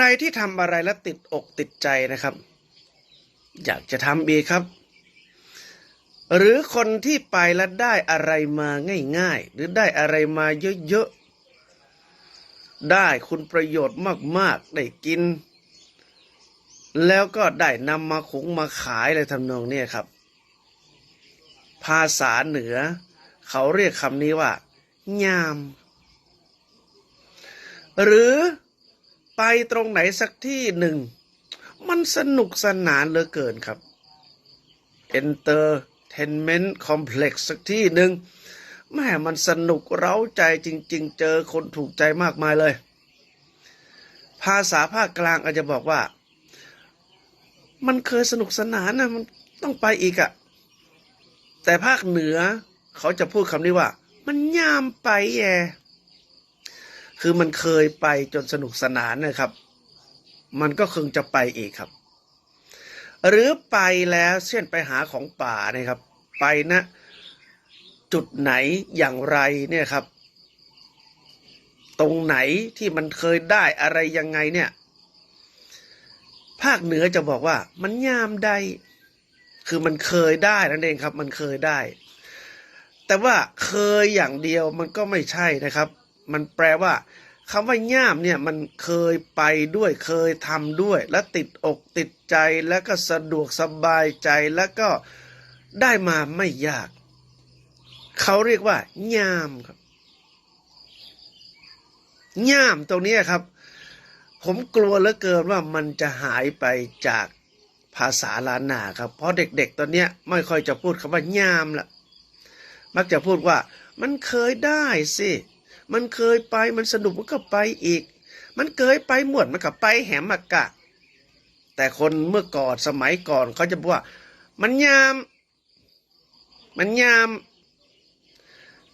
รที่ทำอะไรแล้วติดอกติดใจนะครับ อยากจะทำอีกครับ หรือคนที่ไปแล้วได้อะไรมาง่ายๆ หรือได้อะไรมาเยอะๆ ได้คุณประโยชน์มากๆ ได้กิน แล้วก็ได้นำมาขุงมาขายอะไรทำนองนี้ครับ ภาษาเหนือ เขาเรียกคำนี้ว่า ยาม หรือ ไปตรงไหนสักที่หนึ่ง มันสนุกสนานเหลือเกินครับ Entertainment Complex สักที่หนึ่งแม่มันสนุกเร้าใจจริง ๆ เจอคนถูกใจมากมายเลย ภาษาภาคกลางอาจจะบอกว่า มันเคยสนุกสนานนะมันต้องไปอีกอะแต่ภาคเหนือเขาจะพูดคำนี้ว่า มันย่ามไปแย คือมันเคยไปจนสนุกสนานนะครับ มันก็คงจะไปอีกครับ หรือไปแล้วเช่นไปหาของป่านะครับ ไปนะ จุดไหนอย่างไรเนี่ยครับ ตรงไหนที่มันเคยได้อะไรยังไงเนี่ย ภาคเหนือจะบอกว่า มันยามได้คือมันเคยได้นั่นเองครับ มันเคยได้ แต่ว่าเคยอย่างเดียวมันก็ไม่ใช่นะครับ มันแปลว่าคำว่าย่ามเนี่ยมันเคยไปด้วยเคยทำด้วย และติดอกติดใจแล้วก็สะดวกสบายใจแล้วก็ได้มาไม่ยาก เขาเรียกว่าย่ามครับย่ามตรงนี้ครับ ผมกลัวเหลือเกินว่ามันจะหายไปจากภาษาล้านนาครับ เพราะเด็กๆตอนเนี้ยไม่ค่อยจะพูดคำว่าย่ามละมักจะพูดว่า มันเคยได้สิ มันเคยไปมันสนุกมันก็ไปอีก มันเคยไปหมดมันก็ไปแหมมากะ แต่คนเมื่อก่อนสมัยก่อนเขาจะบอกว่า มันยาม มันยาม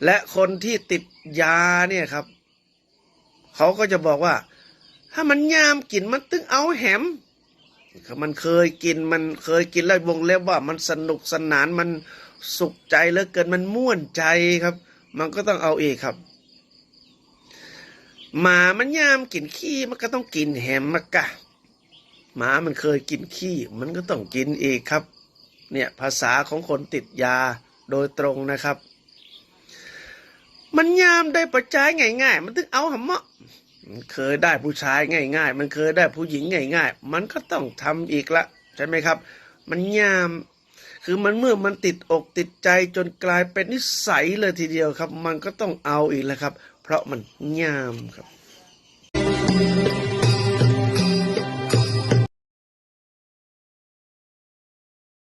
และคนที่ติดยาเนี่ยครับเขาก็จะบอกว่า ถ้ามันยามกินมันตึงเอาแหมมันเคยกินมันเคยกินแล้ววงเล็บว่า มันสนุกสนานมันสุขใจเหลือเกินมันม่วนใจครับ มันก็ต้องเอาเอีกครับ หมามันยามกินขี้มันก็ต้องกินแหมมากะหมามันเคยกินขี้ มันก็ต้องกินอีกครับ เนี่ยภาษาของคนติดยาโดยตรงนะครับ มันยามได้ประจายง่าย ๆ มันถึงเอาหำเมาะมันเคยได้ผู้ชายง่าย ๆ มันเคยได้ผู้หญิงง่าย ๆ มันก็ต้องทำอีกละใช่ไหมครับ มันยาม คือมันเมื่อมันติดอกติดใจจนกลายเป็นนิสัยเลยทีเดียวครับ มันก็ต้องเอาอีกแล้วครับ เพราะมันยามครับ